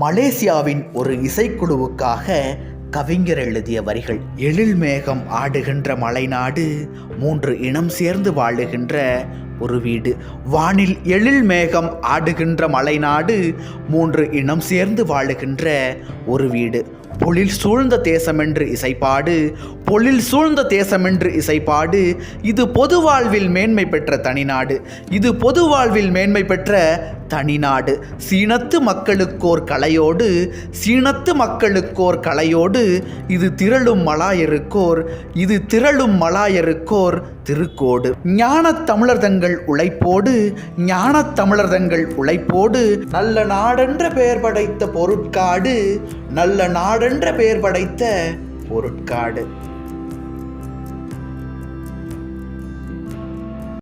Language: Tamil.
மலேசியாவின் ஒரு இசைக்குழுவுக்காக கவிஞர் எழுதிய வரிகள். எழில் மேகம் ஆடுகின்ற மலைநாடு மூன்று இனம் சேர்ந்து வாழுகின்ற ஒரு வீடு. வானில் எழில் மேகம் ஆடுகின்ற மலைநாடு மூன்று இனம் சேர்ந்து வாழுகின்ற ஒரு வீடு. பொழில் சூழ்ந்த தேசமென்று இசைப்பாடு பொழில் சூழ்ந்த தேசமென்று இசைப்பாடு இது பொது வாழ்வில் மேன்மை பெற்ற தனிநாடு இது பொது வாழ்வில் மேன்மை பெற்ற தனிநாடு சீனத்து மக்களுக்கோர் கலையோடு சீனத்து மக்களுக்கோர் கலையோடு இது திரளும் மலாயருக்கோர் இது திரளும் மலாயருக்கோர் திருக்கோடு. ஞானத் தமிழர் தங்கள் உழைப்போடு ஞானத் தமிழர் தங்கள் உழைப்போடு நல்ல நாடென்ற பெயர் படைத்த பொருட்காடு நல்ல நாடென்ற பெயர் படைத்த பொருட்காடு.